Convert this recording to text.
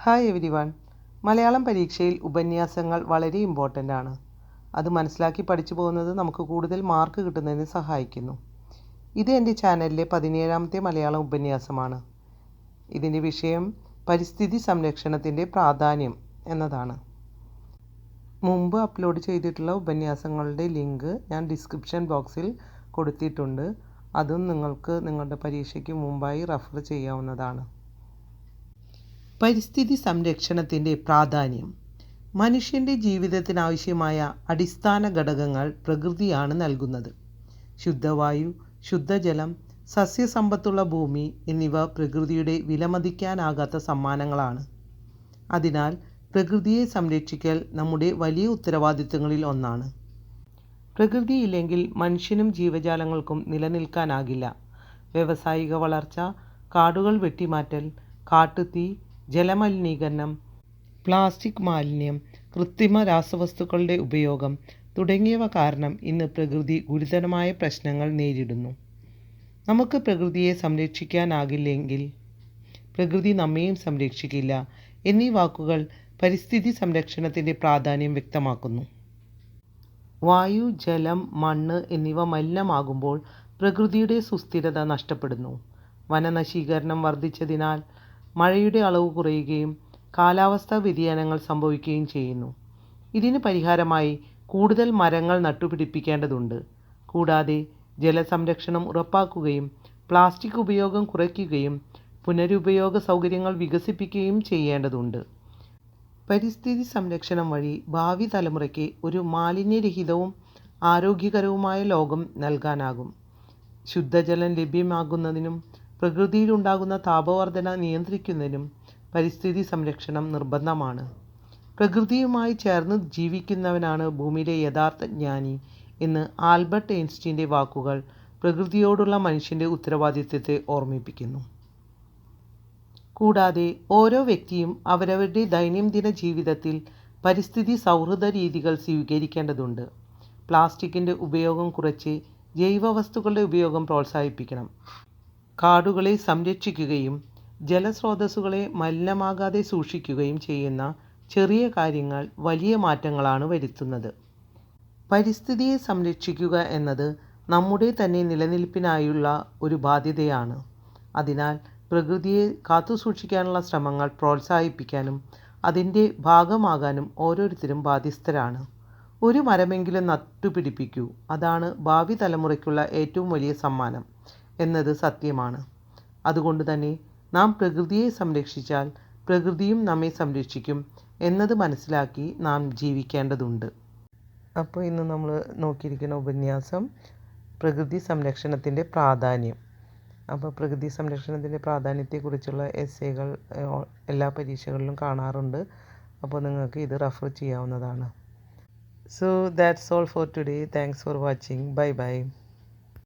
Hi every one Malayalam പരീക്ഷയിൽ ഉപന്യാസങ്ങൾ വളരെ important ആണ്. അത് മനസ്സിലാക്കി പഠിച്ചു പോകുന്നത് നമുക്ക് കൂടുതൽ മാർക്ക് കിട്ടുന്നതിന് സഹായിക്കുന്നു. ഇത് എന്റെ ചാനലിലെ പതിനേഴാമത്തെ മലയാളം ഉപന്യാസമാണ്. ഇതിന്റെ വിഷയം പരിസ്ഥിതി സംരക്ഷണത്തിന്റെ പ്രാധാന്യം എന്നതാണ്. മുമ്പ് അപ്ലോഡ് ചെയ്തിട്ടുള്ള ഉപന്യാസങ്ങളുടെ ലിങ്ക് ഞാൻ ഡിസ്ക്രിപ്ഷൻ ബോക്സിൽ കൊടുത്തിട്ടുണ്ട്. അതും നിങ്ങൾക്ക് നിങ്ങളുടെ പരീക്ഷയ്ക്ക് മുമ്പായി റെഫർ ചെയ്യാവുന്നതാണ്. പരിസ്ഥിതി സംരക്ഷണത്തിന്റെ പ്രാധാന്യം. മനുഷ്യന്റെ ജീവിതത്തിനാവശ്യമായ അടിസ്ഥാന ഘടകങ്ങൾ പ്രകൃതിയാണ് നൽകുന്നത്. ശുദ്ധവായു ശുദ്ധജലം സസ്യസമ്പത്തുള്ള ഭൂമി എന്നിവ പ്രകൃതിയുടെ വിലമതിക്കാനാകാത്ത സമ്മാനങ്ങളാണ്. അതിനാൽ പ്രകൃതിയെ സംരക്ഷിക്കൽ നമ്മുടെ വലിയ ഉത്തരവാദിത്തങ്ങളിൽ ഒന്നാണ്. പ്രകൃതിയില്ലെങ്കിൽ മനുഷ്യനും ജീവജാലങ്ങൾക്കും നിലനിൽക്കാനാകില്ല. വ്യവസായിക വളർച്ച കാടുകൾ വെട്ടിമാറ്റൽ കാട്ടുതീ ജലമലിനീകരണം പ്ലാസ്റ്റിക് മാലിന്യം കൃത്രിമ രാസവസ്തുക്കളുടെ ഉപയോഗം തുടങ്ങിയവ കാരണം ഇന്ന് പ്രകൃതി ഗുരുതരമായ പ്രശ്നങ്ങൾ നേരിടുന്നു. നമുക്ക് പ്രകൃതിയെ സംരക്ഷിക്കാനാകില്ലെങ്കിൽ പ്രകൃതി നമ്മെയും സംരക്ഷിക്കില്ല എന്നീ വാക്കുകൾ പരിസ്ഥിതി സംരക്ഷണത്തിന്റെ പ്രാധാന്യം വ്യക്തമാക്കുന്നു. വായു ജലം മണ്ണ് എന്നിവ മലിനമാകുമ്പോൾ പ്രകൃതിയുടെ സുസ്ഥിരത നഷ്ടപ്പെടുന്നു. വനനശീകരണം വർദ്ധിച്ചതിനാൽ മഴയുടെ അളവ് കുറയുകയും കാലാവസ്ഥാ വ്യതിയാനങ്ങൾ സംഭവിക്കുകയും ചെയ്യുന്നു. ഇതിന് പരിഹാരമായി കൂടുതൽ മരങ്ങൾ നട്ടുപിടിപ്പിക്കേണ്ടതുണ്ട്. കൂടാതെ ജലസംരക്ഷണം ഉറപ്പാക്കുകയും പ്ലാസ്റ്റിക് ഉപയോഗം കുറയ്ക്കുകയും പുനരുപയോഗ സൗകര്യങ്ങൾ വികസിപ്പിക്കുകയും ചെയ്യേണ്ടതുണ്ട്. പരിസ്ഥിതി സംരക്ഷണം വഴി ഭാവി തലമുറയ്ക്ക് ഒരു മാലിന്യരഹിതവും ആരോഗ്യകരവുമായ ലോകം നൽകാനാകും. ശുദ്ധജലം ലഭ്യമാകുന്നതിനും പ്രകൃതിയിലുണ്ടാകുന്ന താപവർധന നിയന്ത്രിക്കുന്നതിനും പരിസ്ഥിതി സംരക്ഷണം നിർബന്ധമാണ്. പ്രകൃതിയുമായി ചേർന്ന് ജീവിക്കുന്നവനാണ് ഭൂമിയിലെ യഥാർത്ഥ ജ്ഞാനി എന്ന് ആൽബർട്ട് ഐൻസ്റ്റീന്റെ വാക്കുകൾ പ്രകൃതിയോടുള്ള മനുഷ്യന്റെ ഉത്തരവാദിത്വത്തെ ഓർമ്മിപ്പിക്കുന്നു. കൂടാതെ ഓരോ വ്യക്തിയും അവരവരുടെ ദൈനംദിന ജീവിതത്തിൽ പരിസ്ഥിതി സൗഹൃദ രീതികൾ സ്വീകരിക്കേണ്ടതുണ്ട്. പ്ലാസ്റ്റിക്കിന്റെ ഉപയോഗം കുറച്ച് ജൈവവസ്തുക്കളുടെ ഉപയോഗം പ്രോത്സാഹിപ്പിക്കണം. കാടുകളെ സംരക്ഷിക്കുകയും ജലസ്രോതസ്സുകളെ മലിനമാകാതെ സൂക്ഷിക്കുകയും ചെയ്യുന്ന ചെറിയ കാര്യങ്ങൾ വലിയ മാറ്റങ്ങളാണ് വരുത്തുന്നത്. പരിസ്ഥിതിയെ സംരക്ഷിക്കുക എന്നത് നമ്മുടെ തന്നെ നിലനിൽപ്പിനായുള്ള ഒരു ബാധ്യതയാണ്. അതിനാൽ പ്രകൃതിയെ കാത്തുസൂക്ഷിക്കാനുള്ള ശ്രമങ്ങൾ പ്രോത്സാഹിപ്പിക്കാനും അതിന്റെ ഭാഗമാകാനും ഓരോരുത്തരും ബാധ്യസ്ഥരാണ്. ഒരു മരമെങ്കിലും നട്ടുപിടിപ്പിക്കൂ. അതാണ് ഭാവി തലമുറയ്ക്കുള്ള ഏറ്റവും വലിയ സമ്മാനം. എന്നത് സത്യമാണ്. അതുകൊണ്ട് തന്നെ നാം പ്രകൃതിയെ സംരക്ഷിച്ചാൽ പ്രകൃതിയും നമ്മെ സംരക്ഷിക്കും എന്നത് മനസ്സിലാക്കി നാം ജീവിക്കേണ്ടതുണ്ട്. അപ്പോൾ ഇന്ന് നമ്മൾ നോക്കിയിരിക്കുന്ന ഉപന്യാസം പ്രകൃതി സംരക്ഷണത്തിന്റെ പ്രാധാന്യം. അപ്പോൾ പ്രകൃതി സംരക്ഷണത്തിന്റെ പ്രാധാന്യത്തെക്കുറിച്ചുള്ള എസ്സേകൾ എല്ലാ പരീക്ഷകളിലും കാണാറുണ്ട്. അപ്പോൾ നിങ്ങൾക്ക് ഇത് റെഫർ ചെയ്യാവുന്നതാണ്. So that's all for today thanks for watching bye bye